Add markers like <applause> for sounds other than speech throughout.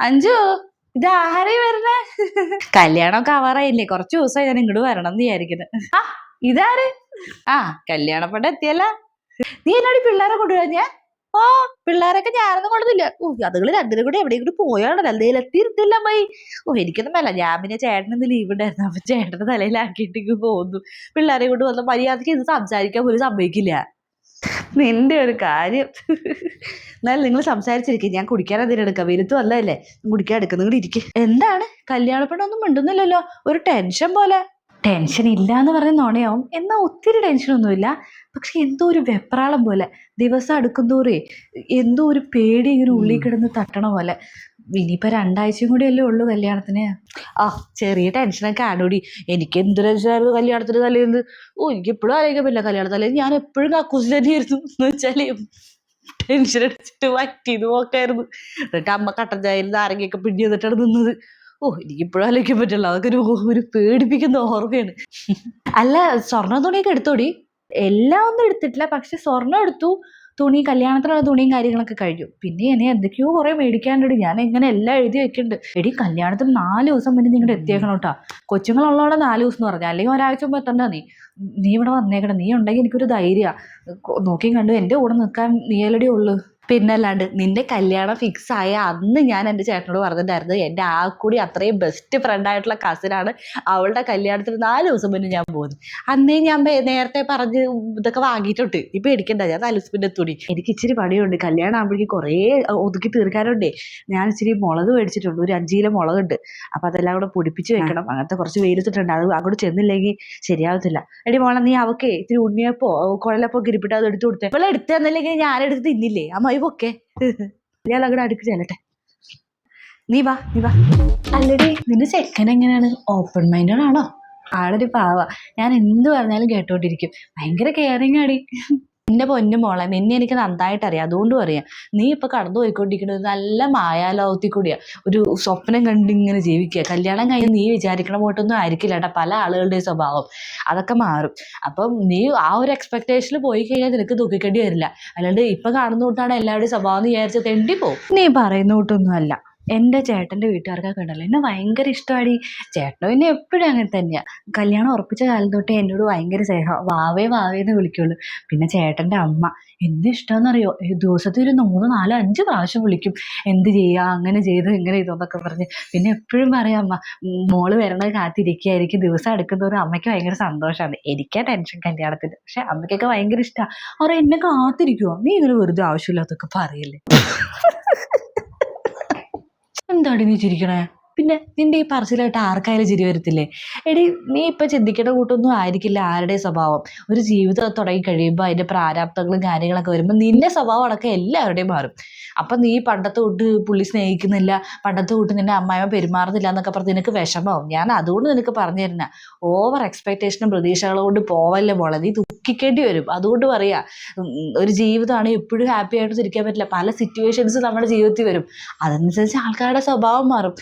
അഞ്ചു ഇത് ആഹാരേ വരണേ കല്യാണമൊക്കെ ആവാറായില്ലേ? കുറച്ച് ദിവസമായി ഞാൻ ഇങ്ങോട്ട് വരണം എന്ന് വിചാരിക്കുന്നത് ആ ഇതാര്? ആ കല്യാണപ്പെട്ട എത്തിയല്ല. നീ എന്നോട് പിള്ളേരെ കൊണ്ടുവരാ ഓ പിള്ളേരൊക്കെ ഞാനൊന്നും കൊണ്ടില്ല ഓ അതുങ്ങൾ രണ്ടിനും കൂടി എവിടെയെങ്കിലും പോയാണല്ലോ. എന്തെങ്കിലും എത്തിയിരുത്തില്ല അമ്മായി. ഓ എനിക്കൊന്നും വേല ഞാൻ പിന്നെ ചേട്ടനൊന്ന് ലീവ് ഉണ്ടായിരുന്നു. അപ്പൊ ചേട്ടന്റെ തലയിലാക്കിയിട്ട് പോകുന്നു. പിള്ളേരെ കൊണ്ട് വന്ന മര്യാദയ്ക്ക് ഇത് സംസാരിക്കാൻ പോലും സമ്മതിക്കില്ല. നിന്റെ ഒരു കാര്യം. എന്നാലും നിങ്ങൾ സംസാരിച്ചിരിക്കും. ഞാൻ കുടിക്കാൻ അതിന് എടുക്കാം. വരുത്തു അല്ലല്ലേ? കുടിക്കാൻ എടുക്കും നിങ്ങൾ ഇരിക്കും. എന്താണ്? കല്യാണപ്പെടൊന്നും മിണ്ടുന്നില്ലല്ലോ. ഒരു ടെൻഷൻ പോലെ. ടെൻഷൻ ഇല്ല എന്ന് പറഞ്ഞ നുണയാവും. എന്നാൽ ഒത്തിരി ടെൻഷനൊന്നുമില്ല പക്ഷെ എന്തോ ഒരു വെപ്രാളം പോലെ. ദിവസം അടുക്കുന്തോറേ എന്തോ ഒരു പേടി ഇങ്ങനെ ഉള്ളിൽ കിടന്ന് തട്ടണ പോലെ. ഇനിയിപ്പോൾ രണ്ടാഴ്ചയും കൂടി അല്ലേ ഉള്ളൂ കല്യാണത്തിന്. ആ ചെറിയ ടെൻഷനൊക്കെ ആണോടി. എനിക്ക് എന്ത് ടെൻഷനായിരുന്നു കല്യാണത്തിന് തലേന്ന്? ഓ എനിക്ക് എപ്പോഴും ആലോചിക്കാൻ പറ്റില്ല കല്യാണ തലേന്ന്. ഞാൻ എപ്പോഴും കക്കൂസിൽ തന്നെയായിരുന്നു. എന്ന് വെച്ചാൽ ടെൻഷൻ അടിച്ചിട്ട് വറ്റിന്ന് നോക്കായിരുന്നു എന്നിട്ട് അമ്മ കട്ടൻ ചായയിൽ നാരങ്ങയൊക്കെ പിടി ചെയ്തിട്ടാണ് നിന്നത്. ഓ എനിക്ക് ഇപ്പോഴും ആലോചിക്കാൻ പറ്റില്ല. അതൊക്കെ ഒരു ഒരു പേടിപ്പിക്കുന്ന ഓർമ്മയാണ്. അല്ല സ്വർണ തുണിയൊക്കെ എടുത്തോടി? എല്ലാം ഒന്നും എടുത്തിട്ടില്ല. പക്ഷെ സ്വർണം എടുത്തു. തുണി കല്യാണത്തിനുള്ള തുണിയും കാര്യങ്ങളൊക്കെ കഴിഞ്ഞു. പിന്നെ എന്നെ എന്തൊക്കെയോ കുറെ മേടിക്കാനുണ്ട്. ഞാൻ ഇങ്ങനെ എല്ലാം എഴുതി വെക്കുന്നുണ്ട്. എടി കല്യാണത്തിന് നാല് ദിവസം മുന്നേ നിങ്ങളുടെ എത്തിയേക്കണം കേട്ടോ. കൊച്ചുങ്ങളുള്ളവിടെ നാല് ദിവസം എന്ന് പറഞ്ഞാൽ അല്ലെങ്കിൽ ഒരാഴ്ച മുമ്പ് എത്തണ്ട നീ? നീ ഇവിടെ വന്നേക്കണം. നീ ഉണ്ടെങ്കിൽ എനിക്കൊരു ധൈര്യമാണ് നോക്കിയും കണ്ടു. എന്റെ കൂടെ നിൽക്കാൻ നീയലടി ഉള്ളു. പിന്നല്ലാണ്ട് നിന്റെ കല്യാണം ഫിക്സ് ആയ അന്ന് ഞാൻ എന്റെ ചേട്ടനോട് പറഞ്ഞിട്ടുണ്ടായിരുന്നു എന്റെ ആ കൂടി അത്രയും ബെസ്റ്റ് ഫ്രണ്ട് ആയിട്ടുള്ള കസിനാണ് അവളുടെ കല്യാണത്തിന് നാല് ദിവസം മുന്നേ ഞാൻ പോകുന്നത് അന്നേ ഞാൻ നേരത്തെ പറഞ്ഞ് ഇതൊക്കെ വാങ്ങിയിട്ടുണ്ട്. നീ പേടിക്കണ്ട ഞാൻ നാല് ദിവസത്തിന്റെ തുണി എനിക്ക് ഇച്ചിരി പണിയുണ്ട് കല്യാണം ആകുമ്പോഴേക്കും കുറേ ഒതുക്കി തീർക്കാനുണ്ടേ. ഞാൻ ഇച്ചിരി മുളക് മേടിച്ചിട്ടുണ്ട് ഒരു അഞ്ച് കിലോ മുളകുണ്ട്. അപ്പം അതെല്ലാം കൂടെ പൊടിപ്പിച്ച് വെക്കണം. അങ്ങനത്തെ കുറച്ച് വെയിലത്തിട്ടുണ്ട് അത് അങ്ങോട്ട് ചെന്നില്ലെങ്കിൽ ശരിയാവത്തില്ല. എടി മോളെ നീ അവക്കേ ഇത്തിരി ഉണ്ണിയപ്പോ കുഴലപ്പോ കിരിപ്പിട്ട് അത് എടുത്തു കൊടുത്തേ. ഇവളെ എടുത്തു തന്നില്ലെങ്കിൽ ഞാൻ എടുത്ത് തിന്നില്ലേ? അമ്മായി പൊക്കെ ഞാൻ അങ്ങോട്ട് അടുക്ക് ചെല്ലട്ടെ. നീ വാ നീ വാ. അല്ലടി നിന്റെ ചെക്കൻ എങ്ങനെയാണ്? ഓപ്പൺ മൈൻഡഡ് ആണോ ആളൊരു പാവ. ഞാൻ എന്ത് പറഞ്ഞാലും കേട്ടോണ്ടിരിക്കും. ഭയങ്കര കെയറിങ് ആടി. നിന്റെ പൊന്നു മോളെ നിന്നെ എനിക്ക് നന്നായിട്ട് അറിയാം. അതുകൊണ്ടും അറിയാം. നീ ഇപ്പൊ കടന്നു പോയിക്കൊണ്ടിരിക്കുന്നത് നല്ല മായാലോകത്തിൽ കൂടിയാ. ഒരു സ്വപ്നം കണ്ട് ഇങ്ങനെ ജീവിക്കുക. കല്യാണം കഴിഞ്ഞ് നീ വിചാരിക്കണ പോയിട്ടൊന്നും ആയിരിക്കില്ല കേട്ടോ. പല ആളുകളുടെയും സ്വഭാവം. അതൊക്കെ മാറും. അപ്പം നീ ആ ഒരു എക്സ്പെക്ടേഷനിൽ പോയി കഴിഞ്ഞാൽ നിനക്ക് ദുഃഖിക്കേണ്ടി വരില്ല. അല്ലാണ്ട് ഇപ്പൊ കാണുന്ന കൂട്ടാണ് എല്ലാവരുടെയും സ്വഭാവം എന്ന് വിചാരിച്ച് തെണ്ടി പോകും നീ പറയുന്ന കൂട്ടൊന്നും അല്ല എന്റെ ചേട്ടന്റെ വീട്ടുകാർക്കൊക്കെ ഉണ്ടല്ലോ എന്നെ ഭയങ്കര ഇഷ്ടമാണ് ചേട്ടനും എന്നെ എപ്പോഴും അങ്ങനെ തന്നെയാണ് കല്യാണം ഉറപ്പിച്ച കാലം തൊട്ടേ എന്നോട് ഭയങ്കര സ്നേഹം. വാവേ വാവേ എന്ന് വിളിക്കുള്ളൂ. പിന്നെ ചേട്ടന്റെ അമ്മ. എന്ത് ഇഷ്ടമെന്നറിയോ ദിവസത്തിൽ ഒരു മൂന്ന് നാലോ അഞ്ച് പ്രാവശ്യം വിളിക്കും. എന്ത് ചെയ്യുക അങ്ങനെ ചെയ്ത് ഇങ്ങനെ ചെയ്തു എന്നൊക്കെ പറഞ്ഞ്. പിന്നെ എപ്പോഴും പറയാം അമ്മ മോൾ വരണത് കാത്തിരിക്കുകയായിരിക്കും ദിവസം എടുക്കുന്നതോറും അമ്മയ്ക്ക് ഭയങ്കര സന്തോഷമാണ് എനിക്കാ ടെൻഷൻ കല്യാണത്തിന്. പക്ഷെ അമ്മയ്ക്കൊക്കെ ഭയങ്കര ഇഷ്ടമാണ് അവർ എന്നെ കാത്തിരിക്കുമോ നീ ഇങ്ങനെ വെറുതെ ആവശ്യമില്ലാത്തൊക്കെ പറയല്ലേ? എന്താടി നീ പിന്നെ നിന്റെ ഈ പറച്ചിലായിട്ട് ആർക്കായാലും ചിരി വരത്തില്ലേ? എടി നീ ഇപ്പൊ ചിന്തിക്കേണ്ട കൂട്ടൊന്നും ആയിരിക്കില്ല ആരുടെ സ്വഭാവം. ഒരു ജീവിതം തുടങ്ങി കഴിയുമ്പോൾ അതിന്റെ പ്രാരാബ്ദങ്ങളും കാര്യങ്ങളൊക്കെ വരുമ്പോൾ നിന്റെ സ്വഭാവം അടക്കം എല്ലാവരുടെയും മാറും. അപ്പൊ നീ പണ്ടത്തെ തൊട്ട് പുള്ളി സ്നേഹിക്കുന്നില്ല പണ്ടത്തെ തൊട്ട് നിന്റെ അമ്മായിമ്മ പെരുമാറുന്നില്ല എന്നൊക്കെ പറഞ്ഞ് നിനക്ക് വിഷമാവും ഞാൻ അതുകൊണ്ട് നിനക്ക് പറഞ്ഞു തരുന്ന ഓവർ എക്സ്പെക്ടേഷനും പ്രതീക്ഷകളും കൊണ്ട് പോവല്ലേ മോളെ? നീ ദുഃഖിക്കേണ്ടി വരും. അതുകൊണ്ട് പറയാ ഒരു ജീവിതമാണ് എപ്പോഴും ഹാപ്പി ആയിട്ട് ഇരിക്കാൻ പറ്റില്ല. പല സിറ്റുവേഷൻസ് നമ്മുടെ ജീവിതത്തിൽ വരും. അതനുസരിച്ച് ആൾക്കാരുടെ സ്വഭാവം മാറും.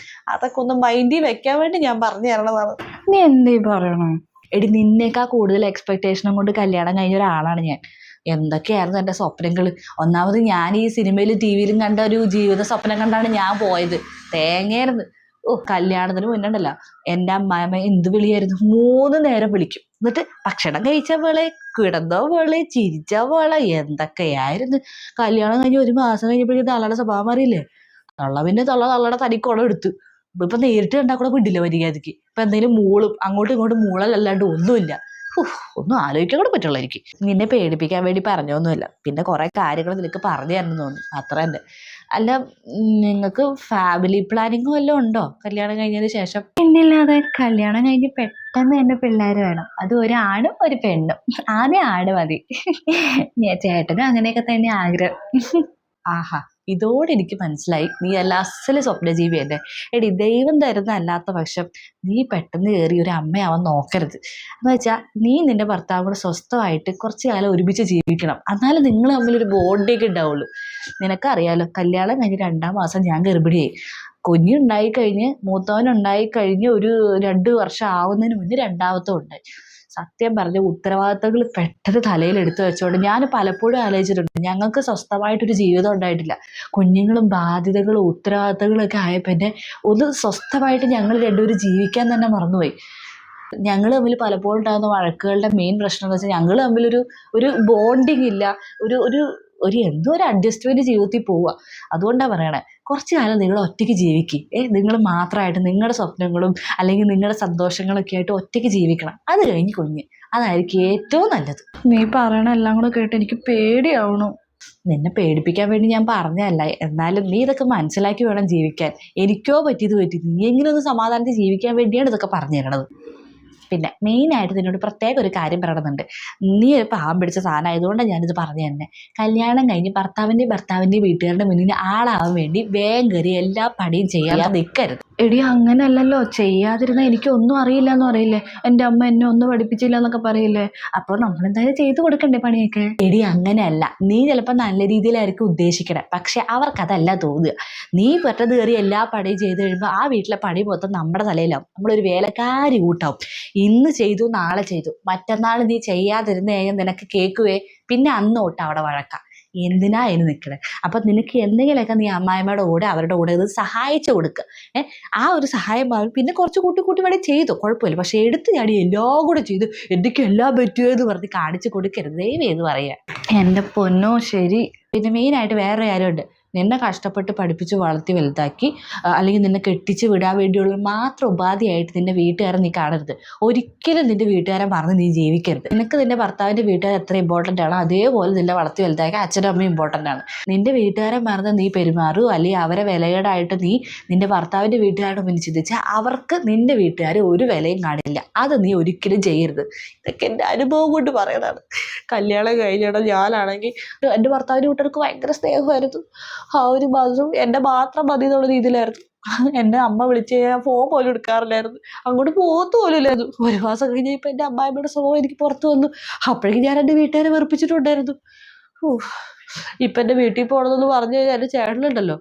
അതൊക്കെ ഒന്ന് മൈൻഡിൽ വെക്കാൻ വേണ്ടി ഞാൻ പറഞ്ഞു തരണതാണ്. നീ എന്തേ പറയണോ? എടി നിന്നേക്കാ കൂടുതൽ എക്സ്പെക്ടേഷനും കൊണ്ട് കല്യാണം കഴിഞ്ഞ ഒരാളാണ് ഞാൻ. എന്തൊക്കെയായിരുന്നു എന്റെ സ്വപ്നങ്ങൾ ഒന്നാമത് ഞാൻ ഈ സിനിമയിലും ടി വിയിലും കണ്ട ഒരു ജീവിത സ്വപ്നം കണ്ടാണ് ഞാൻ പോയത്. തേങ്ങയായിരുന്നു. ഓ കല്യാണത്തിന് മുന്നണ്ടല്ല. എന്റെ അമ്മായിമ്മ എന്ത് വിളിയായിരുന്നു? മൂന്ന് നേരം വിളിക്കും. എന്നിട്ട് ഭക്ഷണം കഴിച്ച വേളെ കിടന്നോ വേളെ ചിരിച്ച വേളെ എന്തൊക്കെയായിരുന്നു? കല്യാണം കഴിഞ്ഞ് ഒരു മാസം കഴിഞ്ഞപ്പോഴേക്കും തള്ളയുടെ സ്വഭാവം അറിയില്ലേ തള്ള പിന്നെ തള്ള തള്ളയുടെ തനിക്കോളം എടുത്തു. ഇപ്പൊ നേരിട്ട് കണ്ടാൽ കൂടെ വിടില്ല മര്യാദയ്ക്ക് ഇപ്പൊ എന്തെങ്കിലും മൂളും അങ്ങോട്ടും ഇങ്ങോട്ടും മൂളലല്ലാണ്ട് ഒന്നുമില്ല. ഒന്നും ആലോചിക്കാൻ കൂടെ പറ്റുള്ള എനിക്ക്. നിന്നെ പേടിപ്പിക്കാൻ വേണ്ടി പറഞ്ഞൊന്നുമില്ല. പിന്നെ കുറെ കാര്യങ്ങൾ നിനക്ക് പറഞ്ഞു തരണം തോന്നുന്നു. അത്ര തന്നെ. അല്ല നിങ്ങൾക്ക് ഫാമിലി പ്ലാനിങ് വല്ലതും ഉണ്ടോ? കല്യാണം കഴിഞ്ഞതിന് ശേഷം? പിന്നില്ലാതെ കല്യാണം കഴിഞ്ഞ് പെട്ടെന്ന് തന്നെ പിള്ളേർ വേണം. അത് ഒരാണും ഒരു പെണ്ണും. ആദ്യം ആണ് മതി. <laughs> ചേട്ടനും അങ്ങനെയൊക്കെ തന്നെ ആഗ്രഹം. ആഹാ. ഇതോടെ എനിക്ക് മനസ്സിലായി. നീ അല്ല അസൽ സ്വപ്നജീവി അല്ലേ എടി ദൈവം തരുന്ന അല്ലാത്ത പക്ഷം നീ പെട്ടെന്ന് കയറി ഒരു അമ്മയാവാൻ നോക്കരുത്. എന്ന് വെച്ചാൽ നീ നിന്റെ ഭർത്താവ് കൂടെ സ്വസ്ഥമായിട്ട് കുറച്ച് കാലം ഒരുമിച്ച് ജീവിക്കണം. എന്നാലും നിങ്ങൾ തമ്മിൽ ഒരു ബോണ്ടിയൊക്കെ ഉണ്ടാവുള്ളൂ. നിനക്കറിയാലോ കല്യാണം കഴിഞ്ഞ് രണ്ടാം മാസം ഞാൻ ഗർഭിണിയായി. മൂത്തവൻ ഉണ്ടായിക്കഴിഞ്ഞ് ഒരു രണ്ട് വർഷം ആവുന്നതിന് മുന്നേ രണ്ടാമത്തെ ഉണ്ടായി. സത്യം പറഞ്ഞ ഉത്തരവാദിത്തങ്ങൾ പെട്ടെന്ന് തലയിൽ എടുത്തു വെച്ചോണ്ട് ഞാൻ പലപ്പോഴും ആലോചിച്ചിട്ടുണ്ട്. ഞങ്ങൾക്ക് സ്വസ്ഥമായിട്ടൊരു ജീവിതം ഉണ്ടായിട്ടില്ല. കുഞ്ഞുങ്ങളും ബാധ്യതകളും ഉത്തരവാദിത്തങ്ങളും ഒക്കെ ആയപ്പോൾ പിന്നെ ഒന്ന് സ്വസ്ഥമായിട്ട് ഞങ്ങൾ രണ്ടുപേരും ജീവിക്കാൻ തന്നെ മറന്നുപോയി. ഞങ്ങൾ തമ്മിൽ പലപ്പോഴും ഉണ്ടാകുന്ന വഴക്കുകളുടെ മെയിൻ പ്രശ്നം എന്ന് വെച്ചാൽ ഞങ്ങൾ തമ്മിലൊരു ഒരു ബോണ്ടിങ് ഇല്ല. ഒരു ഒരു ഒരു എന്തോ ഒരു അഡ്ജസ്റ്റ്മെന്റ് ജീവിതത്തിൽ പോവുക. അതുകൊണ്ടാണ് പറയണേ കുറച്ച് കാലം നിങ്ങൾ ഒറ്റയ്ക്ക് ജീവിക്കും. ഏ നിങ്ങൾ മാത്രമായിട്ട് നിങ്ങളുടെ സ്വപ്നങ്ങളും അല്ലെങ്കിൽ നിങ്ങളുടെ സന്തോഷങ്ങളൊക്കെ ആയിട്ട് ഒറ്റയ്ക്ക് ജീവിക്കണം. അത് കഴിഞ്ഞ് കുഞ്ഞ്. അതായിരിക്കും ഏറ്റവും നല്ലത്. നീ പറയണ എല്ലാം കൂടെ കേട്ട് എനിക്ക് പേടിയാവണു. നിന്നെ പേടിപ്പിക്കാൻ വേണ്ടി ഞാൻ പറഞ്ഞതല്ല. എന്നാലും നീ ഇതൊക്കെ മനസ്സിലാക്കി വേണം ജീവിക്കാൻ. എനിക്കോ പറ്റിയത് പറ്റി നീ എങ്കിലും ഒന്ന് സമാധാനത്തിൽ ജീവിക്കാൻ വേണ്ടിയാണ് ഇതൊക്കെ പറഞ്ഞു തരണത് പിന്നെ മെയിനായിട്ട് നിന്നോട് പ്രത്യേക ഒരു കാര്യം പറയണമെന്നുണ്ട്. നീ ഒരു പാവം പിടിച്ച സാധനം ആയതുകൊണ്ടാണ് ഞാനിത് പറഞ്ഞു തന്നെ. കല്യാണം കഴിഞ്ഞ് ഭർത്താവിന്റെയും ഭർത്താവിന്റെയും വീട്ടുകാരുടെ മുന്നിൽ ആളാവാൻ വേണ്ടി വേഗം കയറി എല്ലാ പണിയും ചെയ്യാൻ നിൽക്കരുത് എടി അങ്ങനെയല്ലല്ലോ. ചെയ്യാതിരുന്ന എനിക്കൊന്നും അറിയില്ല എന്ന് പറയില്ലേ? എന്റെ അമ്മ എന്നെ ഒന്നും പഠിപ്പിച്ചില്ല എന്നൊക്കെ പറയില്ലേ? അപ്പോൾ നമ്മൾ എന്തായാലും ചെയ്തു കൊടുക്കണ്ടേ പണിയൊക്കെ? എടി അങ്ങനെയല്ല. നീ ചിലപ്പോൾ നല്ല രീതിയിലായിരിക്കും ഉദ്ദേശിക്കണേ. പക്ഷെ അവർക്കതല്ല തോന്നുക. നീ പെട്ടെന്ന് കയറി എല്ലാ പണിയും ചെയ്ത് കഴിയുമ്പോൾ ആ വീട്ടിലെ പണി മൊത്തം നമ്മുടെ തലയിലാവും. നമ്മളൊരു വേലക്കാരി കൂട്ടാവും. ഇന്ന് ചെയ്തു നാളെ ചെയ്തു. മറ്റന്നാൾ നീ ചെയ്യാതിരുന്ന് കഴിഞ്ഞാൽ നിനക്ക് കേൾക്കുവേ. പിന്നെ അന്ന് തൊട്ട് അവിടെ വഴക്കാം. എന്തിനാ അതിന് നിൽക്കണേ അപ്പം നിനക്ക് എന്തെങ്കിലുമൊക്കെ നീ അമ്മായിമ്മയുടെ കൂടെ അവരുടെ കൂടെ ഇത് സഹായിച്ചു കൊടുക്കുക ഏ? ആ ഒരു സഹായം അവർ പിന്നെ കുറച്ച് കൂട്ടി കൂട്ടി വേണേൽ ചെയ്തു. കുഴപ്പമില്ല. പക്ഷെ എടുത്ത് ഞാൻ എല്ലാം കൂടെ ചെയ്തു. എന്തൊക്കെ എല്ലാം പറ്റുമോ എന്ന് പറഞ്ഞ് കാണിച്ചു കൊടുക്കരുത്. ദൈവം എന്ന് പറയാ. എന്റെ പൊന്നോ ശരി. പിന്നെ മെയിനായിട്ട് വേറെ കാര്യമുണ്ട്. നിന്നെ കഷ്ടപ്പെട്ട് പഠിപ്പിച്ച് വളർത്തി വലുതാക്കി അല്ലെങ്കിൽ നിന്നെ കെട്ടിച്ച് വിടാൻ വേണ്ടിയുള്ള മാത്രം ഉപാധിയായിട്ട് നിന്റെ വീട്ടുകാരെ നീ കാണരുത്. ഒരിക്കലും നിന്റെ വീട്ടുകാരെ മറന്ന് നീ ജീവിക്കരുത്. നിനക്ക് നിന്റെ ഭർത്താവിന്റെ വീട്ടുകാർ എത്ര ഇമ്പോർട്ടന്റ് ആണോ അതേപോലെ നിന്നെ വളർത്തി വലുതാക്കി അച്ഛനും അമ്മയും ഇമ്പോർട്ടന്റ് ആണ്. നിന്റെ വീട്ടുകാരെ മറന്ന് നീ പെരുമാറു അല്ലെങ്കിൽ അവരെ വിലകേടായിട്ട് നീ നിന്റെ ഭർത്താവിന്റെ വീട്ടുകാരുടെ മുന്നിൽ ചിന്തിച്ചാൽ അവർക്ക് നിന്റെ വീട്ടുകാർ ഒരു വിലയും കാണില്ല. അത് നീ ഒരിക്കലും ചെയ്യരുത്. ഇതൊക്കെ എന്റെ അനുഭവം കൊണ്ട് പറയുന്നതാണ്. കല്യാണം കഴിഞ്ഞിടം ഞാനാണെങ്കിൽ എന്റെ ഭർത്താവിന്റെ വീട്ടുകാർക്ക് ഭയങ്കര സ്നേഹമായിരുന്നു. ആ ഒരു മതം എന്റെ മാത്രം മതി എന്നുള്ള രീതിയിലായിരുന്നു. എന്നെ അമ്മ വിളിച്ച് കഴിഞ്ഞാൽ ഫോൺ പോലും എടുക്കാറില്ലായിരുന്നു. അങ്ങോട്ട് പോകത്ത് പോലും ഇല്ലായിരുന്നു. ഒരു മാസം കഴിഞ്ഞ് ഇപ്പം എന്റെ അമ്മായിമ്മയുടെ സ്വഭാവം എനിക്ക് പുറത്ത് വന്നു. അപ്പോഴേക്കും ഞാൻ എന്റെ വീട്ടുകാരെ വെറുപ്പിച്ചിട്ടുണ്ടായിരുന്നു. ഊഹ്. ഇപ്പം എന്റെ വീട്ടിൽ പോകണമെന്ന് പറഞ്ഞു കഴിഞ്ഞാൽ എന്റെ ചേട്ടനുണ്ടല്ലോ.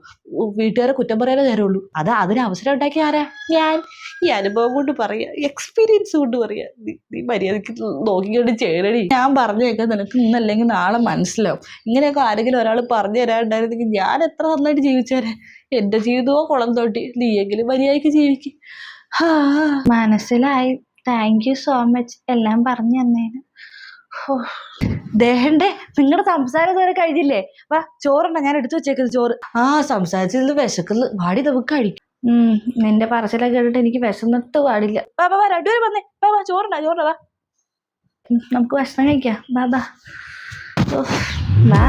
വീട്ടുകാരെ കുറ്റം പറയാനേ നേരമുള്ളൂ. അത് അതിന് അവസരം ഉണ്ടാക്കി ആരാ? ഞാൻ. ഈ അനുഭവം കൊണ്ട് പറയാ എക്സ്പീരിയൻസ് കൊണ്ട് പറയാ. നീ മര്യാദയ്ക്ക് നോക്കിക്കൊണ്ട് ചെയ്യണടി. ഞാൻ പറഞ്ഞേക്കാം നിനക്ക് ഇന്നല്ലെങ്കിൽ നാളെ മനസ്സിലാവും. ഇങ്ങനെയൊക്കെ ആരെങ്കിലും ഒരാൾ പറഞ്ഞു തരാണ്ടായിരുന്നെങ്കിൽ ഞാൻ എത്ര നന്നായിട്ട് ജീവിച്ചാരെ എന്റെ ജീവിതമോ കുളം തോട്ടി. നീയെങ്കിലും മര്യാദയ്ക്ക് ജീവിക്കും. മനസ്സിലായി. താങ്ക് യു സോ മച്ച് എല്ലാം പറഞ്ഞു തന്നേന്. ദേഹണ്ടേ നിങ്ങളുടെ സംസാരം ഇതുവരെ കഴിഞ്ഞില്ലേ? വാ ചോറുണ്ടോ ഞാൻ എടുത്തു വെച്ചേക്കുന്നത് ചോറ്. ആ സംസാരിച്ചതിൽ വിശക്കുന്നു. വാടി നമുക്ക് കഴിക്കും. ഉം, നിന്റെ പറച്ചിലൊക്കെ കേട്ടിട്ട് എനിക്ക് വിശന്നിട്ട് പാടില്ല. വാ വാ വാ രണ്ടുപേരും വന്നേ. വാ വാ ചോറുണ്ട ചോറുണ്ട വാ. നമുക്ക് ഭക്ഷണം കഴിക്കാം. ബാബാ ഓ, വാ.